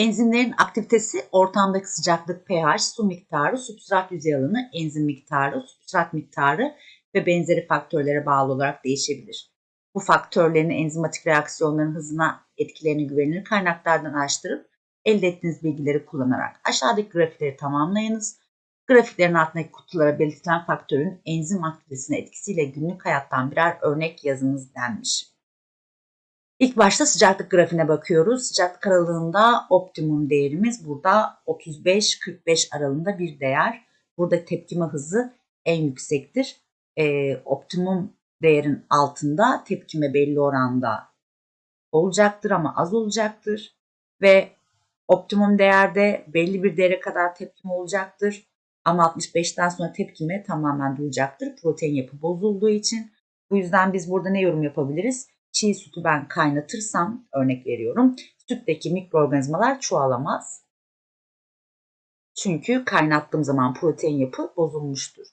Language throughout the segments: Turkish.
Enzimlerin aktivitesi ortamdaki sıcaklık pH, su miktarı, substrat yüzey alanı, enzim miktarı, substrat miktarı ve benzeri faktörlere bağlı olarak değişebilir. Bu faktörlerin enzimatik reaksiyonların hızına etkilerini güvenilir kaynaklardan araştırıp elde ettiğiniz bilgileri kullanarak aşağıdaki grafikleri tamamlayınız. Grafiklerin altındaki kutulara belirtilen faktörün enzim aktivitesine etkisiyle günlük hayattan birer örnek yazınız denmiş. İlk başta sıcaklık grafiğine bakıyoruz. Sıcaklık aralığında optimum değerimiz burada 35-45 aralığında bir değer. Burada tepkime hızı en yüksektir. Ee, optimum değerin altında tepkime belli oranda olacaktır ama az olacaktır. Ve optimum değerde belli bir değere kadar tepkime olacaktır. Ama 65'ten sonra tepkime tamamen duracaktır. Protein yapı bozulduğu için. Bu yüzden biz burada ne yorum yapabiliriz? Çiğ sütü ben kaynatırsam örnek veriyorum. Sütteki mikroorganizmalar çoğalamaz. Çünkü kaynattığım zaman protein yapı bozulmuştur.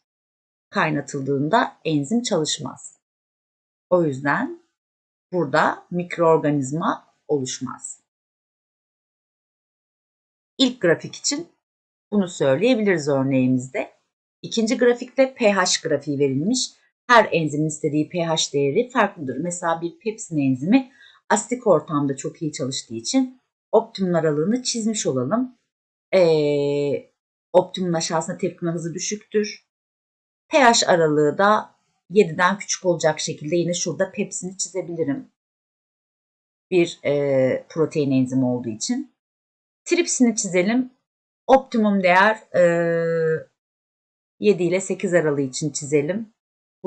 Kaynatıldığında enzim çalışmaz. O yüzden burada mikroorganizma oluşmaz. İlk grafik için bunu söyleyebiliriz örneğimizde. İkinci grafikte pH grafiği verilmiş. Her enzimin istediği pH değeri farklıdır. Mesela bir pepsin enzimi asitik ortamda çok iyi çalıştığı için optimum aralığını çizmiş olalım. Ee, optimum aşağısında tepkime hızı düşüktür. pH aralığı da 7'den küçük olacak şekilde yine şurada pepsini çizebilirim. Bir e, protein enzimi olduğu için. Tripsini çizelim. Optimum değer e, 7 ile 8 aralığı için çizelim.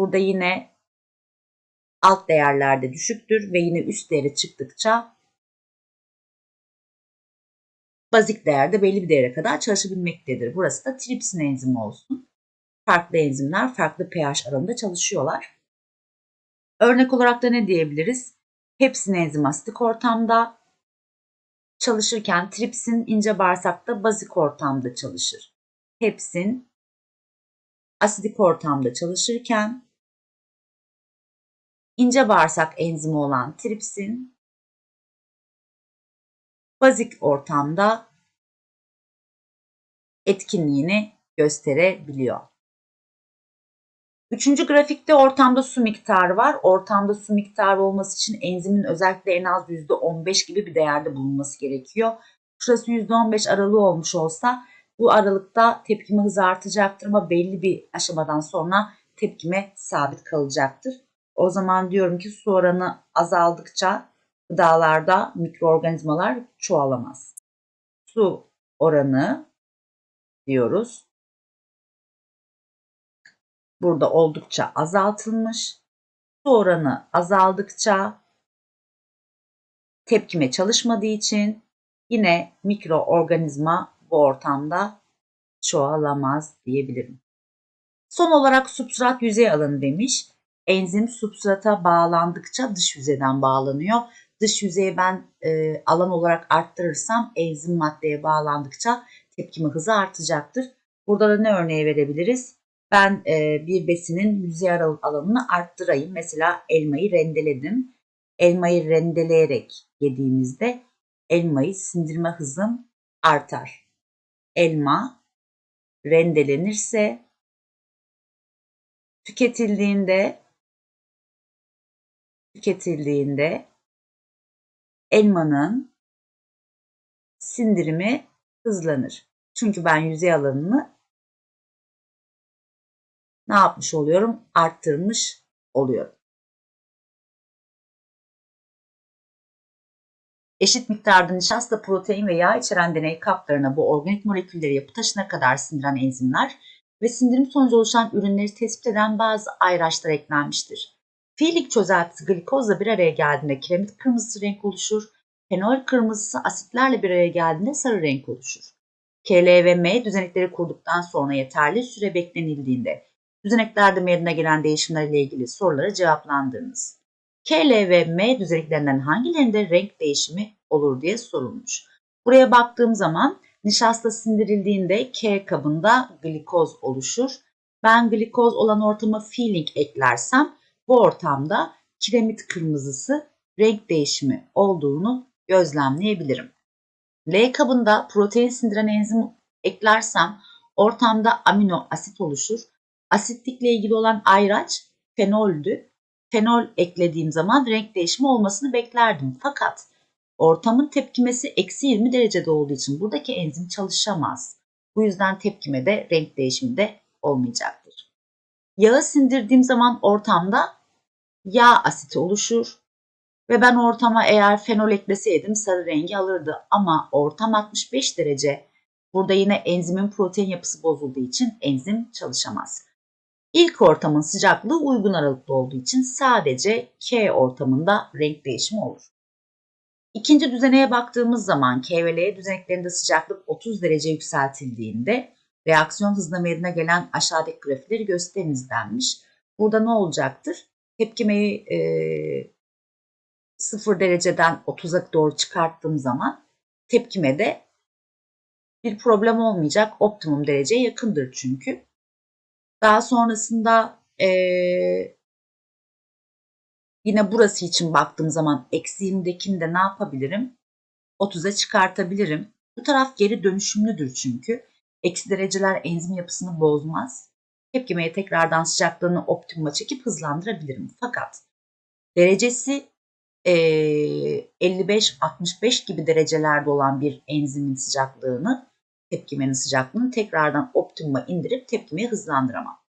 Burada yine alt değerlerde düşüktür ve yine üst değeri çıktıkça bazik değerde belli bir değere kadar çalışabilmektedir. Burası da tripsin enzimi olsun. Farklı enzimler farklı pH aralığında çalışıyorlar. Örnek olarak da ne diyebiliriz? Pepsin enzimi asitik ortamda çalışırken tripsin ince bağırsakta bazik ortamda çalışır. Pepsin asidik ortamda çalışırken ince bağırsak enzimi olan tripsin bazik ortamda etkinliğini gösterebiliyor. Üçüncü grafikte ortamda su miktarı var. Ortamda su miktarı olması için enzimin özellikle en az %15 gibi bir değerde bulunması gerekiyor. Şurası %15 aralığı olmuş olsa bu aralıkta tepkime hızı artacaktır ama belli bir aşamadan sonra tepkime sabit kalacaktır. O zaman diyorum ki su oranı azaldıkça gıdalarda mikroorganizmalar çoğalamaz. Su oranı diyoruz. Burada oldukça azaltılmış. Su oranı azaldıkça tepkime çalışmadığı için yine mikroorganizma bu ortamda çoğalamaz diyebilirim. Son olarak substrat yüzey alanı demiş. Enzim substrata bağlandıkça dış yüzeyden bağlanıyor. Dış yüzeyi ben e, alan olarak arttırırsam enzim maddeye bağlandıkça tepkime hızı artacaktır. Burada da ne örneği verebiliriz? Ben e, bir besinin yüzey alanını arttırayım. Mesela elmayı rendeledim. Elmayı rendeleyerek yediğimizde elmayı sindirme hızım artar elma rendelenirse tüketildiğinde tüketildiğinde elmanın sindirimi hızlanır. Çünkü ben yüzey alanını ne yapmış oluyorum? Arttırmış oluyorum. Eşit miktarda nişasta, protein ve yağ içeren deney kaplarına bu organik molekülleri yapı taşına kadar sindiren enzimler ve sindirim sonucu oluşan ürünleri tespit eden bazı ayraçlar eklenmiştir. Fiilik çözeltisi glikozla bir araya geldiğinde kiremit kırmızısı renk oluşur, fenol kırmızısı asitlerle bir araya geldiğinde sarı renk oluşur. KL ve M düzenekleri kurduktan sonra yeterli süre beklenildiğinde düzeneklerde meydana gelen değişimlerle ilgili soruları cevaplandırınız. KL ve M düzeniklerinden hangilerinde renk değişimi olur diye sorulmuş. Buraya baktığım zaman nişasta sindirildiğinde K kabında glikoz oluşur. Ben glikoz olan ortama feeling eklersem bu ortamda kiremit kırmızısı renk değişimi olduğunu gözlemleyebilirim. L kabında protein sindiren enzim eklersem ortamda amino asit oluşur. Asitlikle ilgili olan ayraç fenoldü. Fenol eklediğim zaman renk değişimi olmasını beklerdim. Fakat ortamın tepkimesi eksi 20 derecede olduğu için buradaki enzim çalışamaz. Bu yüzden tepkimede renk değişimi de olmayacaktır. Yağı sindirdiğim zaman ortamda yağ asiti oluşur. Ve ben ortama eğer fenol ekleseydim sarı rengi alırdı. Ama ortam 65 derece. Burada yine enzimin protein yapısı bozulduğu için enzim çalışamaz. İlk ortamın sıcaklığı uygun aralıkta olduğu için sadece K ortamında renk değişimi olur. İkinci düzeneye baktığımız zaman K ve L düzeneklerinde sıcaklık 30 derece yükseltildiğinde reaksiyon hızına meydana gelen aşağıdaki grafikleri gösteriniz denmiş. Burada ne olacaktır? Tepkimeyi e, 0 dereceden 30'a doğru çıkarttığım zaman tepkimede bir problem olmayacak. Optimum dereceye yakındır çünkü. Daha sonrasında e, yine burası için baktığım zaman eksiğimdekini de ne yapabilirim? 30'a çıkartabilirim. Bu taraf geri dönüşümlüdür çünkü. Eksi dereceler enzim yapısını bozmaz. Tepkimeye tekrardan sıcaklığını optimuma çekip hızlandırabilirim. Fakat derecesi e, 55-65 gibi derecelerde olan bir enzimin sıcaklığını, tepkimenin sıcaklığını tekrardan optimuma indirip tepkimeyi hızlandıramam.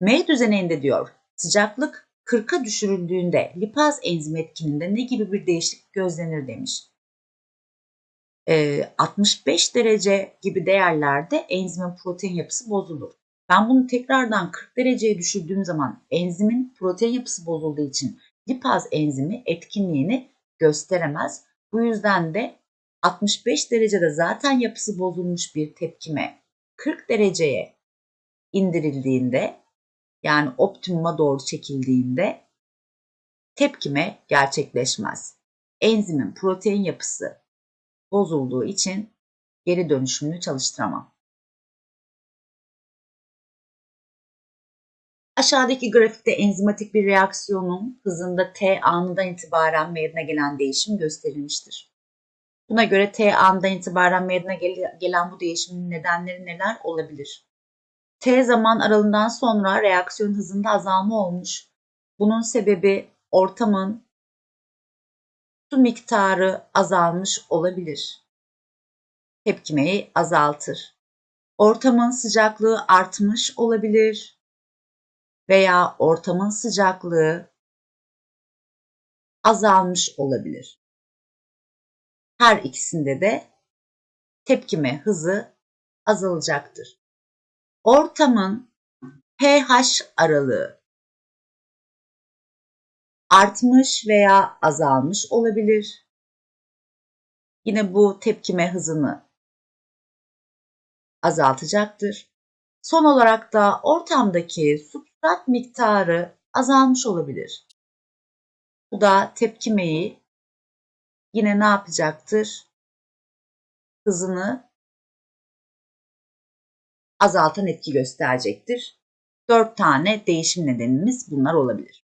M düzeninde diyor sıcaklık 40'a düşürüldüğünde lipaz enzimi etkininde ne gibi bir değişiklik gözlenir demiş. E, 65 derece gibi değerlerde enzimin protein yapısı bozulur. Ben bunu tekrardan 40 dereceye düşürdüğüm zaman enzimin protein yapısı bozulduğu için lipaz enzimi etkinliğini gösteremez. Bu yüzden de 65 derecede zaten yapısı bozulmuş bir tepkime 40 dereceye indirildiğinde yani optimuma doğru çekildiğinde tepkime gerçekleşmez. Enzimin protein yapısı bozulduğu için geri dönüşümünü çalıştıramam. Aşağıdaki grafikte enzimatik bir reaksiyonun hızında T anından itibaren meydana gelen değişim gösterilmiştir. Buna göre T anından itibaren meydana gelen bu değişimin nedenleri neler olabilir? T zaman aralığından sonra reaksiyon hızında azalma olmuş. Bunun sebebi ortamın su miktarı azalmış olabilir. Tepkimeyi azaltır. Ortamın sıcaklığı artmış olabilir veya ortamın sıcaklığı azalmış olabilir. Her ikisinde de tepkime hızı azalacaktır. Ortamın pH aralığı artmış veya azalmış olabilir. Yine bu tepkime hızını azaltacaktır. Son olarak da ortamdaki substrat miktarı azalmış olabilir. Bu da tepkimeyi yine ne yapacaktır? Hızını azaltan etki gösterecektir. Dört tane değişim nedenimiz bunlar olabilir.